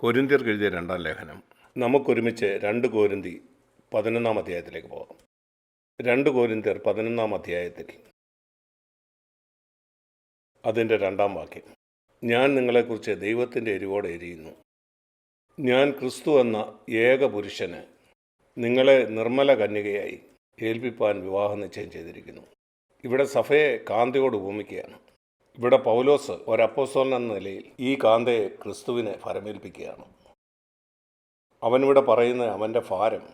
കൊരിന്തിയർക്ക് എഴുതിയ രണ്ടാം ലേഖനം. നമുക്കൊരുമിച്ച് രണ്ട് കോരിന്തി പതിനൊന്നാം അധ്യായത്തിലേക്ക് പോകാം. രണ്ട് കോരിന്തിയർ പതിനൊന്നാം അധ്യായത്തിൽ. അതിന്റെ രണ്ടാം വാക്യം. ഞാൻ നിങ്ങളെക്കുറിച്ച് ദൈവത്തിന്റെ എരിവോടെ എരിയുന്നു. ഞാൻ ക്രിസ്തു എന്ന ഏക പുരുഷന് നിങ്ങളെ നിർമ്മല കന്യകയായി ഏൽപ്പിപ്പാൻ വിവാഹ നിശ്ചയം ചെയ്തിരിക്കുന്നു. ഇവിടെ സഫയെ കാന്തിയോട് ഉപമിക്കുകയാണ്. ഇവിടെ പൗലോസ് ഒരപ്പോസ്തോലൻ എന്ന നിലയിൽ ഈ കാന്തയെ ക്രിസ്തുവിനെ ഫരമേൽപ്പിക്കുകയാണ് അവനിവിടെ പറയുന്ന അവന്റെ ഭാരം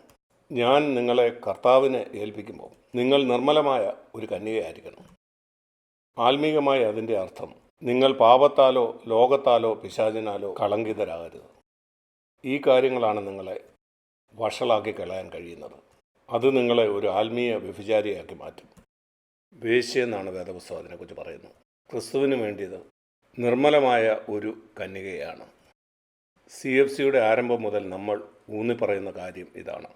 ഞാൻ നിങ്ങളെ കർത്താവിനെ ഏൽപ്പിക്കുമ്പോൾ നിങ്ങൾ നിർമ്മലമായ ഒരു കന്യകയായിരിക്കണം. ആത്മീകമായ അതിന്റെ അർത്ഥം നിങ്ങൾ പാപത്താലോ ലോകത്താലോ പിശാചിനാലോ കളങ്കിതരാകരുത്. ഈ കാര്യങ്ങളാണ് നിങ്ങളെ വഷളാക്കി കളയാൻ കഴിയുന്നത്. അത് നിങ്ങളെ ഒരു ആത്മീയ വ്യഭിചാരിയാക്കി മാറ്റും. വേശ്യ എന്നാണ് വേദപുസ്തകം അതിനെക്കുറിച്ച് പറയുന്നത്. ക്രിസ്തുവിന് വേണ്ടിയത് നിർമ്മലമായ ഒരു കന്യകയാണ്. സി എഫ് സിയുടെ ആരംഭം മുതൽ നമ്മൾ ഊന്നി പറയുന്ന കാര്യം ഇതാണ്.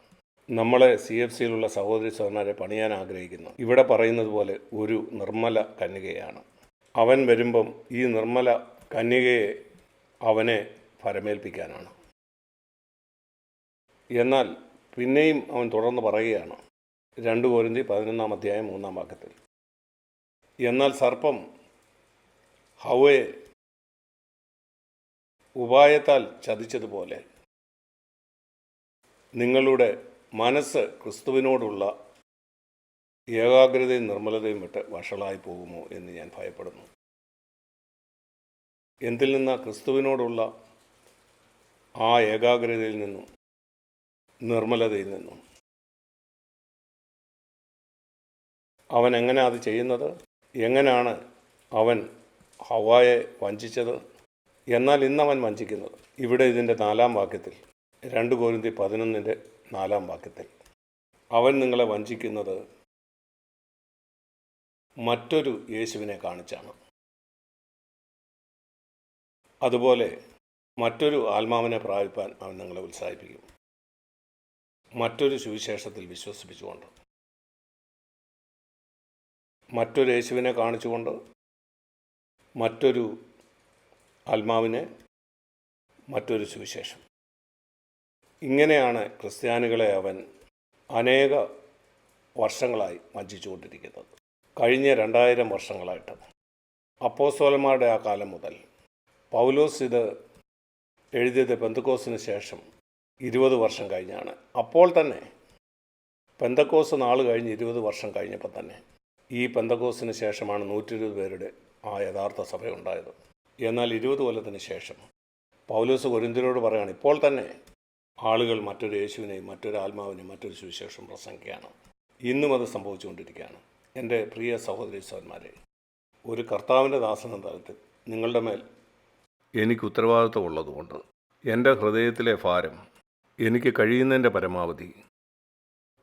നമ്മളെ സി എഫ് സിയിലുള്ള സഹോദരി സഹോദരനെ പണിയാൻ ആഗ്രഹിക്കുന്നു. ഇവിടെ പറയുന്നത് പോലെ ഒരു നിർമ്മല കന്യകയാണ്. അവൻ വരുമ്പം ഈ നിർമ്മല കന്യകയെ അവനെ ഫരമേൽപ്പിക്കാനാണ് എന്നാൽ പിന്നെയും അവൻ തുടർന്ന് പറയുകയാണ്. രണ്ട് കോരിന്തി പതിനൊന്നാം അധ്യായം മൂന്നാം വാക്യത്തിൽ. എന്നാൽ സർപ്പം ഹവയെ ഉപായത്താൽ ചതിച്ചതുപോലെ. നിങ്ങളുടെ മനസ്സ് ക്രിസ്തുവിനോടുള്ള ഏകാഗ്രതയും നിർമ്മലതയും വിട്ട് വഷളായി പോകുമോ എന്ന് ഞാൻ ഭയപ്പെടുന്നു. എന്തിൽ നിന്നാ ക്രിസ്തുവിനോടുള്ള ആ ഏകാഗ്രതയിൽ നിന്നും നിർമ്മലതയിൽ നിന്നും? അവൻ എങ്ങനെ അത് ചെയ്യുന്നത്? എങ്ങനെയാണ് അവൻ ഹവായെ വഞ്ചിച്ചത്. എന്നാൽ ഇന്നവൻ വഞ്ചിക്കുന്നത്. ഇവിടെ ഇതിന്റെ നാലാം വാക്യത്തിൽ. രണ്ട് കോരിന്തി പതിനൊന്നിന്റെ നാലാം വാക്യത്തിൽ. അവൻ നിങ്ങളെ വഞ്ചിക്കുന്നത് മറ്റൊരു യേശുവിനെ കാണിച്ചാണ്. അതുപോലെ മറ്റൊരു ആത്മാവിനെ പ്രാപിപ്പാൻ അവൻ നിങ്ങളെ ഉത്സാഹിപ്പിക്കും. മറ്റൊരു സുവിശേഷത്തിൽ വിശ്വസിപ്പിച്ചുകൊണ്ട്. മറ്റൊരു യേശുവിനെ കാണിച്ചുകൊണ്ട് മറ്റൊരു ആത്മാവിനെ മറ്റൊരു സുവിശേഷം. ഇങ്ങനെയാണ് ക്രിസ്ത്യാനികളെ അവൻ അനേക വർഷങ്ങളായി വഞ്ചിച്ചുകൊണ്ടിരിക്കുന്നത്. കഴിഞ്ഞ രണ്ടായിരം വർഷങ്ങളായിട്ട്. അപ്പോസ്തോലന്മാരുടെ ആ കാലം മുതൽ പൗലോസ് ഇത് എഴുതിയത് പെന്തക്കോസിന് ശേഷം ഇരുപത് വർഷം കഴിഞ്ഞാണ്. അപ്പോൾ തന്നെ പെന്തക്കോസ് നാൾ കഴിഞ്ഞ് ഇരുപത് വർഷം കഴിഞ്ഞപ്പോൾ തന്നെ ഈ പെന്തക്കോസിന് ശേഷമാണ് നൂറ്റി ഇരുപത് പേരുടെ ആ യഥാർത്ഥ സഭയുണ്ടായത്. എന്നാൽ ഇരുപത് കൊല്ലത്തിന് ശേഷം പൗലോസ് കൊരിന്തിനോട് പറയുകയാണ് ഇപ്പോൾ തന്നെ ആളുകൾ മറ്റൊരു യേശുവിനെയും മറ്റൊരു ആത്മാവിനെയും മറ്റൊരു സുവിശേഷം പ്രസംഗിക്കുകയാണ്. ഇന്നും അത് സംഭവിച്ചുകൊണ്ടിരിക്കുകയാണ്. എന്റെ പ്രിയ സഹോദരി സഹോദരന്മാരെ ഒരു കർത്താവിന്റെ ദാസന തലത്തിൽ നിങ്ങളുടെ മേൽ എനിക്ക് ഉത്തരവാദിത്വം ഉള്ളതുകൊണ്ട് എന്റെ ഹൃദയത്തിലെ ഭാരം എനിക്ക് കഴിയുന്നതിന്റെ പരമാവധി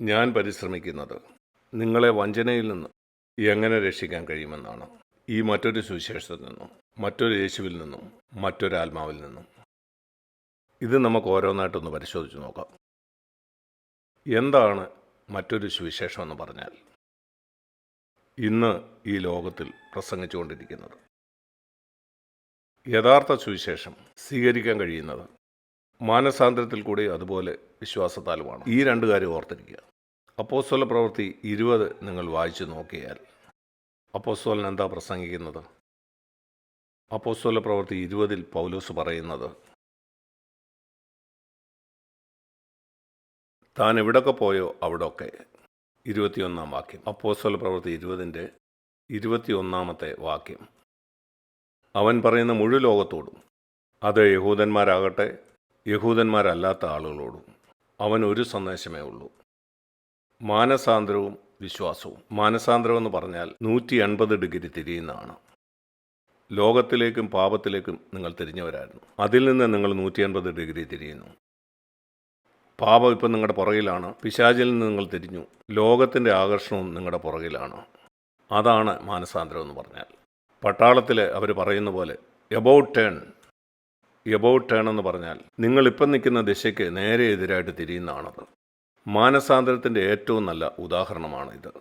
ഞാൻ പരിശ്രമിക്കുന്നത് നിങ്ങളെ വഞ്ചനയിൽ നിന്ന് എങ്ങനെ രക്ഷിക്കാൻ കഴിയുമെന്നാണ്. ഈ മറ്റൊരു സുവിശേഷത്തിൽ നിന്നും മറ്റൊരു യേശുവിൽ നിന്നും മറ്റൊരു ആത്മാവിൽ നിന്നും. ഇത് നമുക്ക് ഓരോന്നായിട്ടൊന്ന് പരിശോധിച്ച് നോക്കാം. എന്താണ് മറ്റൊരു സുവിശേഷം എന്ന് പറഞ്ഞാൽ? ഇന്ന് ഈ ലോകത്തിൽ പ്രസംഗിച്ചുകൊണ്ടിരിക്കുന്നത്. യഥാർത്ഥ സുവിശേഷം സ്വീകരിക്കാൻ കഴിയുന്നത് മാനസാന്തരത്തിൽ കൂടി അതുപോലെ വിശ്വാസത്താലുമാണ്. ഈ രണ്ട് കാര്യം ഓർത്തിരിക്കുക. അപ്പോസ്തല പ്രവൃത്തി ഇരുപത് നിങ്ങൾ വായിച്ചു നോക്കിയാൽ അപ്പോസ്തോലൻ എന്താ പ്രസംഗിക്കുന്നത്? അപ്പോസ്തോല പ്രവൃത്തി ഇരുപതിൽ പൗലോസ് പറയുന്നത് താൻ എവിടൊക്കെ പോയോ അവിടൊക്കെ. ഇരുപത്തിയൊന്നാം വാക്യം. അപ്പോസ്തോല പ്രവൃത്തി ഇരുപതിന്റെ ഇരുപത്തിയൊന്നാമത്തെ വാക്യം. അവൻ പറയുന്ന മുഴു ലോകത്തോടും അത് യഹൂദന്മാരാകട്ടെ യഹൂദന്മാരല്ലാത്ത ആളുകളോടും അവൻ ഒരു സന്ദേശമേ ഉള്ളൂ. മാനസാന്തരവും വിശ്വാസവും. മാനസാന്തരം എന്ന് പറഞ്ഞാൽ നൂറ്റി എൺപത് ഡിഗ്രി തിരിയുന്നതാണ്. ലോകത്തിലേക്കും പാപത്തിലേക്കും നിങ്ങൾ തിരിഞ്ഞവരായിരുന്നു. അതിൽ നിന്ന് നിങ്ങൾ നൂറ്റി എൺപത് ഡിഗ്രി തിരിയുന്നു. പാപം ഇപ്പം നിങ്ങളുടെ പുറകിലാണ്. പിശാചിൽ നിന്ന് നിങ്ങൾ തിരിഞ്ഞു. ലോകത്തിന്റെ ആകർഷണവും നിങ്ങളുടെ പുറകിലാണ്. അതാണ് മാനസാന്തരം എന്ന് പറഞ്ഞാൽ. പട്ടാളത്തിൽ അവർ പറയുന്ന പോലെ എബൌട്ട് ടേൺ എബൌട്ട് ടേൺ എന്ന് പറഞ്ഞാൽ നിങ്ങളിപ്പം നിൽക്കുന്ന ദിശയ്ക്ക് നേരെ എതിരായിട്ട് തിരിയുന്നതാണത്. മാനസാന്തരത്തിന്റെ ഏറ്റവും നല്ല ഉദാഹരണമാണ് ഇത്.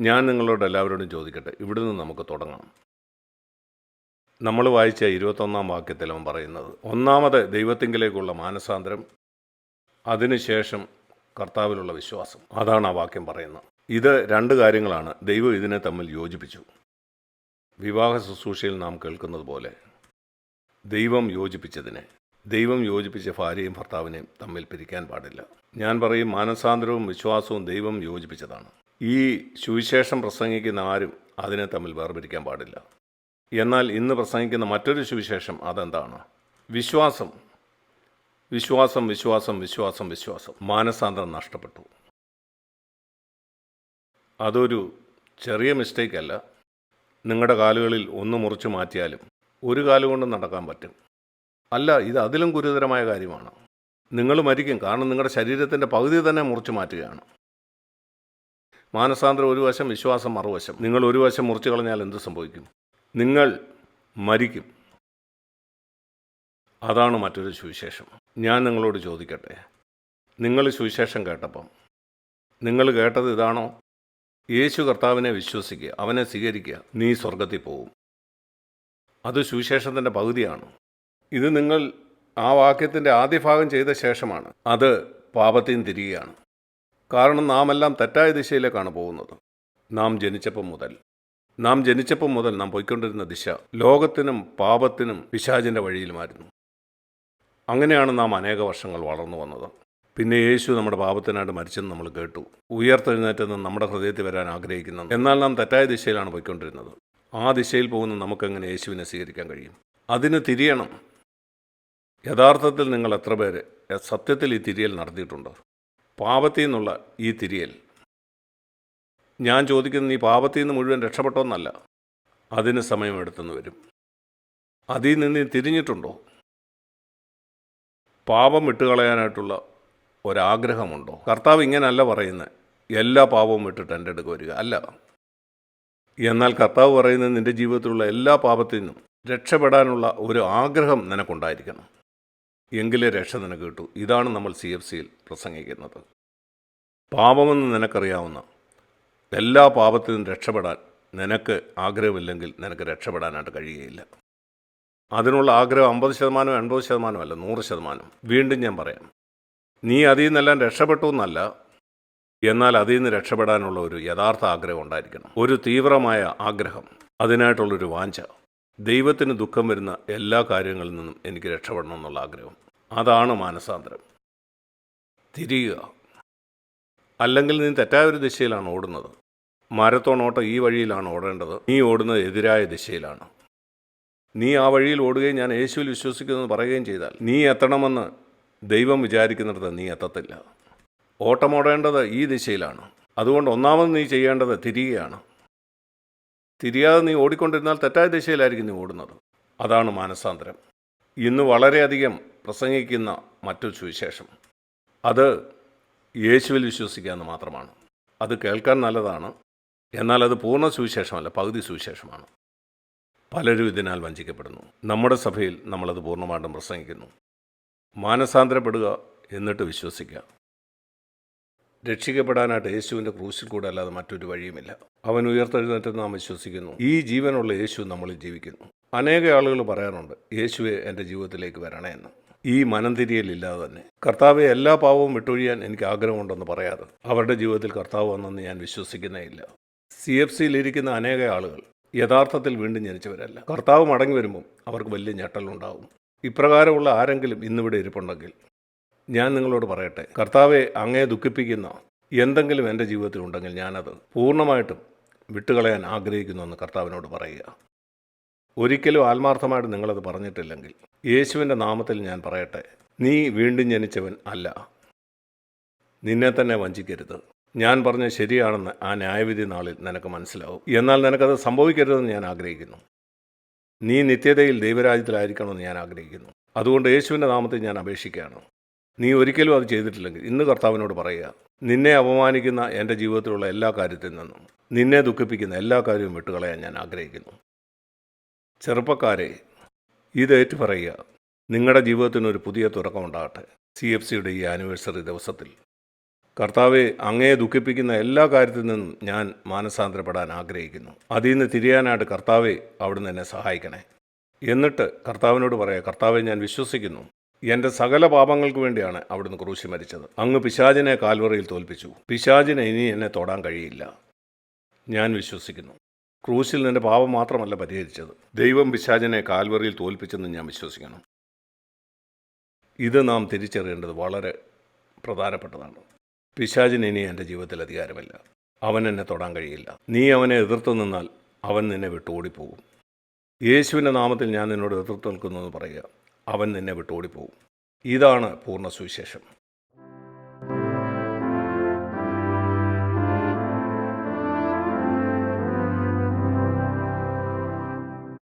ഞാൻ നിങ്ങളോട് എല്ലാവരോടും ചോദിക്കട്ടെ ഇവിടെ നിന്ന് നമുക്ക് തുടങ്ങാം. നമ്മൾ വായിച്ച ഇരുപത്തൊന്നാം വാക്യത്തിൽ അവൻ പറയുന്നത് ഒന്നാമത് ദൈവത്തിങ്കിലേക്കുള്ള മാനസാന്തരം അതിനുശേഷം കർത്താവിലുള്ള വിശ്വാസം. അതാണ് ആ വാക്യം പറയുന്നത്. ഇത് രണ്ട് കാര്യങ്ങളാണ് ദൈവം ഇതിനെ തമ്മിൽ യോജിപ്പിച്ചു. വിവാഹ ശുശ്രൂഷയിൽ നാം കേൾക്കുന്നത് പോലെ ദൈവം യോജിപ്പിച്ചതിനെ ദൈവം യോജിപ്പിച്ച ഭാര്യയും ഭർത്താവിനെയും തമ്മിൽ പിരിക്കാൻ പാടില്ല. ഞാൻ പറയും മാനസാന്തരവും വിശ്വാസവും ദൈവം യോജിപ്പിച്ചതാണ്. ഈ സുവിശേഷം പ്രസംഗിക്കുന്ന ആരും അതിനെ തമ്മിൽ വേർപിരിക്കാൻ പാടില്ല. എന്നാൽ ഇന്ന് പ്രസംഗിക്കുന്ന മറ്റൊരു സുവിശേഷം അതെന്താണ്? വിശ്വാസം. വിശ്വാസം വിശ്വാസം വിശ്വാസം വിശ്വാസം. മാനസാന്തരം നഷ്ടപ്പെട്ടു. അതൊരു ചെറിയ മിസ്റ്റേക്ക് അല്ല. നിങ്ങളുടെ കാലുകളിൽ ഒന്ന് മുറിച്ച് മാറ്റിയാലും ഒരു കാലുകൊണ്ട് നടക്കാൻ പറ്റും. അല്ല ഇത് അതിലും ഗുരുതരമായ കാര്യമാണ്. നിങ്ങൾ മരിക്കും. കാരണം നിങ്ങളുടെ ശരീരത്തിന്റെ പകുതി തന്നെ മുറിച്ചു മാറ്റുകയാണ്. മാനസാന്തരം ഒരു വശം വിശ്വാസം മറുവശം. നിങ്ങൾ ഒരു വശം മുറിച്ചു കളഞ്ഞാൽ എന്ത് സംഭവിക്കും? നിങ്ങൾ മരിക്കും. അതാണ് മറ്റൊരു സുവിശേഷം. ഞാൻ നിങ്ങളോട് ചോദിക്കട്ടെ? നിങ്ങൾ സുവിശേഷം കേട്ടപ്പം നിങ്ങൾ കേട്ടത് ഇതാണോ? യേശു കർത്താവിനെ വിശ്വസിക്കുക അവനെ സ്വീകരിക്കുക നീ സ്വർഗത്തിൽ പോകും അത് സുവിശേഷത്തിന്റെ പകുതിയാണ്. ഇത് നിങ്ങൾ ആ വാക്യത്തിന്റെ ആദ്യ ഭാഗം ചെയ്ത ശേഷമാണ്. അത് പാപത്തെയും തിരികെയാണ്. കാരണം നാം എല്ലാം തെറ്റായ ദിശയിലേക്കാണ് പോകുന്നത്. നാം ജനിച്ചപ്പം മുതൽ. നാം ജനിച്ചപ്പം മുതൽ നാം പോയിക്കൊണ്ടിരുന്ന ദിശ ലോകത്തിനും പാപത്തിനും പിശാചിന്റെ വഴിയിലുമായിരുന്നു. അങ്ങനെയാണ് നാം അനേക വർഷങ്ങൾ വളർന്നു വന്നത്. പിന്നെ യേശു നമ്മുടെ പാപത്തിനായിട്ട് മരിച്ചെന്ന് നമ്മൾ കേട്ടു. ഉയർത്തെഴുന്നേറ്റെന്ന് നമ്മുടെ ഹൃദയത്തിൽ വരാൻ ആഗ്രഹിക്കുന്നത് എന്നാൽ നാം തെറ്റായ ദിശയിലാണ് പോയിക്കൊണ്ടിരുന്നത്. ആ ദിശയിൽ പോകുന്ന നമുക്കെങ്ങനെ യേശുവിനെ സ്വീകരിക്കാൻ കഴിയും? അതിന് തിരിയണം. യഥാർത്ഥത്തിൽ നിങ്ങൾ എത്ര പേര്? സത്യത്തിൽ ഈ തിരിയൽ നടത്തിയിട്ടുണ്ട്? പാപത്തിൽ നിന്നുള്ള ഈ തിരിയൽ. ഞാൻ ചോദിക്കുന്നത് നീ പാപത്തിൽ നിന്ന് മുഴുവൻ രക്ഷപ്പെട്ടോന്നല്ല. അതിന് സമയമെടുത്തെന്ന് വരും. അതിൽ നിന്ന് തിരിഞ്ഞിട്ടുണ്ടോ? പാപം വിട്ടുകളയാനായിട്ടുള്ള ഒരാഗ്രഹമുണ്ടോ? കർത്താവ് ഇങ്ങനല്ല പറയുന്നത് എല്ലാ പാപവും വിട്ടിട്ട് എന്റെ അടുക്ക് വരിക. അല്ല. എന്നാൽ കർത്താവ് പറയുന്നത് നിന്റെ ജീവിതത്തിലുള്ള എല്ലാ പാപത്തിൽ നിന്നും രക്ഷപ്പെടാനുള്ള ഒരു ആഗ്രഹം നിനക്കുണ്ടായിരിക്കണം. എങ്കിലേ രക്ഷ നിനക്ക് കിട്ടൂ. ഇതാണ് നമ്മൾ സി എഫ് സിയിൽ പ്രസംഗിക്കുന്നത്. പാപമെന്ന് നിനക്കറിയാവുന്ന എല്ലാ പാപത്തിൽ നിന്നും രക്ഷപ്പെടാൻ നിനക്ക് ആഗ്രഹമില്ലെങ്കിൽ നിനക്ക് രക്ഷപ്പെടാനായിട്ട് കഴിയുകയില്ല. അതിനുള്ള ആഗ്രഹം അമ്പത് ശതമാനം എൺപത് ശതമാനം അല്ല നൂറ് ശതമാനം വീണ്ടും ഞാൻ പറയാം. നീ അതിൽ നിന്നെല്ലാം രക്ഷപ്പെട്ടു എന്നല്ല എന്നാൽ അതിൽ നിന്ന് രക്ഷപ്പെടാനുള്ള ഒരു യഥാർത്ഥ ആഗ്രഹം ഉണ്ടായിരിക്കണം. ഒരു തീവ്രമായ ആഗ്രഹം അതിനായിട്ടുള്ളൊരു വാഞ്ച. ദൈവത്തിന് ദുഃഖം വരുന്ന എല്ലാ കാര്യങ്ങളിൽ നിന്നും എനിക്ക് രക്ഷപ്പെടണം എന്നുള്ള ആഗ്രഹം. അതാണ് മാനസാന്തരം. തിരിയുക. അല്ലെങ്കിൽ നീ തെറ്റായ ഒരു ദിശയിലാണ് ഓടുന്നത്. മാരത്തോൺ ഓട്ടം ഈ വഴിയിലാണ് ഓടേണ്ടത്. നീ ഓടുന്നത് എതിരായ ദിശയിലാണ്. നീ ആ വഴിയിൽ ഓടുകയും ഞാൻ യേശുവിൽ വിശ്വസിക്കുന്നു എന്ന് പറയുകയും ചെയ്താൽ നീ എത്തണമെന്ന് ദൈവം വിചാരിക്കുന്നിടത്ത് നീ എത്തത്തില്ല. ഓട്ടമോടേണ്ടത് ഈ ദിശയിലാണ്. അതുകൊണ്ട് ഒന്നാമത് നീ ചെയ്യേണ്ടത് തിരികെയാണ് തിരിയാതെ നീ ഓടിക്കൊണ്ടിരുന്നാൽ തെറ്റായ ദിശയിലായിരിക്കും നീ ഓടുന്നത്. അതാണ് മാനസാന്തരം. ഇന്ന് വളരെയധികം പ്രസംഗിക്കുന്ന മറ്റൊരു സുവിശേഷം. അത് യേശുവിൽ വിശ്വസിക്കുക എന്ന് മാത്രമാണ്. അത് കേൾക്കാൻ നല്ലതാണ്. എന്നാൽ അത് പൂർണ സുവിശേഷമല്ല പകുതി സുവിശേഷമാണ്. പലരും ഇതിനാൽ വഞ്ചിക്കപ്പെടുന്നു. നമ്മുടെ സഭയിൽ നമ്മളത് പൂർണമായിട്ടും പ്രസംഗിക്കുന്നു. മാനസാന്തരപ്പെടുക എന്നിട്ട് വിശ്വസിക്കുക. രക്ഷിക്കപ്പെടാനായിട്ട് യേശുവിന്റെ ക്രൂശിൽ കൂടെ അല്ലാതെ മറ്റൊരു വഴിയുമില്ല. അവൻ ഉയർത്തെഴുന്നേറ്റെന്ന് നാം വിശ്വസിക്കുന്നു. ഈ ജീവനുള്ള യേശു നമ്മളിൽ ജീവിക്കുന്നു. അനേക ആളുകൾ പറയാറുണ്ട് യേശുവെ എന്റെ ജീവിതത്തിലേക്ക് വരണേ എന്ന്. ഈ മനംതിരിയലില്ലാതെ തന്നെ. കർത്താവെ എല്ലാ പാവവും വിട്ടൊഴിയാൻ എനിക്ക് ആഗ്രഹമുണ്ടെന്ന് പറയാതെ അവരുടെ ജീവിതത്തിൽ കർത്താവ് വന്നെന്ന് ഞാൻ വിശ്വസിക്കുന്നേ ഇല്ല. സി എഫ് സിയിലിരിക്കുന്ന അനേക ആളുകൾ യഥാർത്ഥത്തിൽ വീണ്ടും ജനിച്ചവരല്ല. കർത്താവ് മടങ്ങി വരുമ്പം അവർക്ക് വലിയ ഞെട്ടലുണ്ടാവും ഇപ്രകാരമുള്ള ആരെങ്കിലും ഇന്നിവിടെ ഇരിപ്പുണ്ടെങ്കിൽ ഞാൻ നിങ്ങളോട് പറയട്ടെ. കർത്താവെ അങ്ങേ ദുഃഖിപ്പിക്കുന്ന എന്തെങ്കിലും എന്റെ ജീവിതത്തിൽ ഉണ്ടെങ്കിൽ ഞാനത് പൂർണമായിട്ടും വിട്ടുകളയാൻ ആഗ്രഹിക്കുന്നു എന്ന് കർത്താവിനോട് പറയുക. ഒരിക്കലും ആത്മാർത്ഥമായിട്ട് നിങ്ങളത് പറഞ്ഞിട്ടില്ലെങ്കിൽ യേശുവിന്റെ നാമത്തിൽ ഞാൻ പറയട്ടെ നീ വീണ്ടും ജനിച്ചവൻ അല്ല. നിന്നെ തന്നെ വഞ്ചിക്കരുത്. ഞാൻ പറഞ്ഞ ശരിയാണെന്ന് ആ ന്യായവിധി നാളിൽ നിനക്ക് മനസ്സിലാവും. എന്നാൽ നിനക്കത് സംഭവിക്കരുതെന്ന് ഞാൻ ആഗ്രഹിക്കുന്നു. നീ നിത്യതയിൽ ദൈവരാജ്യത്തിലായിരിക്കണമെന്ന് ഞാൻ ആഗ്രഹിക്കുന്നു. അതുകൊണ്ട് യേശുവിന്റെ നാമത്തിൽ ഞാൻ അപേക്ഷിക്കുകയാണ്. നീ ഒരിക്കലും അത് ചെയ്തിട്ടില്ലെങ്കിൽ ഇന്ന് കർത്താവിനോട് പറയുക നിന്നെ അപമാനിക്കുന്ന എന്റെ ജീവിതത്തിലുള്ള എല്ലാ കാര്യത്തിൽ നിന്നും നിന്നെ ദുഃഖിപ്പിക്കുന്ന എല്ലാ കാര്യവും വിട്ടുകളയാൻ ഞാൻ ആഗ്രഹിക്കുന്നു. ചെറുപ്പക്കാരെ ഇത് പറയുക നിങ്ങളുടെ ജീവിതത്തിന് ഒരു പുതിയ തുടക്കമുണ്ടാകട്ടെ സി എഫ് സിയുടെ ഈ ആനിവേഴ്സറി ദിവസത്തിൽ കർത്താവെ അങ്ങയെ ദുഃഖിപ്പിക്കുന്ന എല്ലാ കാര്യത്തിൽ നിന്നും ഞാൻ മാനസാന്തരപ്പെടാൻ ആഗ്രഹിക്കുന്നു. അതിൽ നിന്ന് തിരിയാനായിട്ട് കർത്താവെ അവിടുന്ന് എന്നെ സഹായിക്കണേ. എന്നിട്ട് കർത്താവിനോട് പറയാം കർത്താവെ ഞാൻ വിശ്വസിക്കുന്നു. എന്റെ സകല പാപങ്ങൾക്ക് വേണ്ടിയാണ് അവിടുന്ന് ക്രൂശി മരിച്ചത്. അങ്ങ് പിശാചിനെ കാൽവറയിൽ തോൽപ്പിച്ചു. പിശാചിനെ ഇനി എന്നെ തൊടാൻ കഴിയില്ല. ഞാൻ വിശ്വസിക്കുന്നു. ക്രൂശിൽ നിന്റെ പാപം മാത്രമല്ല പരിഹരിച്ചത്. ദൈവം പിശാചിനെ കാൽവറിയിൽ തോൽപ്പിച്ചെന്ന് ഞാൻ വിശ്വസിക്കണം ഇത് നാം തിരിച്ചറിയേണ്ടത് വളരെ പ്രധാനപ്പെട്ടതാണ്. പിശാചിന് ഇനി എന്റെ ജീവിതത്തിൽ അധികാരമില്ല. അവൻ എന്നെ തൊടാൻ കഴിയില്ല. നീ അവനെ എതിർത്ത് നിന്നാൽ അവൻ നിന്നെ വിട്ട് ഓടിപ്പോകും. യേശുവിന്റെ നാമത്തിൽ ഞാൻ നിന്നോട് എതിർത്ത് നിൽക്കുന്നു എന്ന് പറയുക. അവൻ നിന്നെ പോകും ഇതാണ് പൂർണ സുവിശേഷം.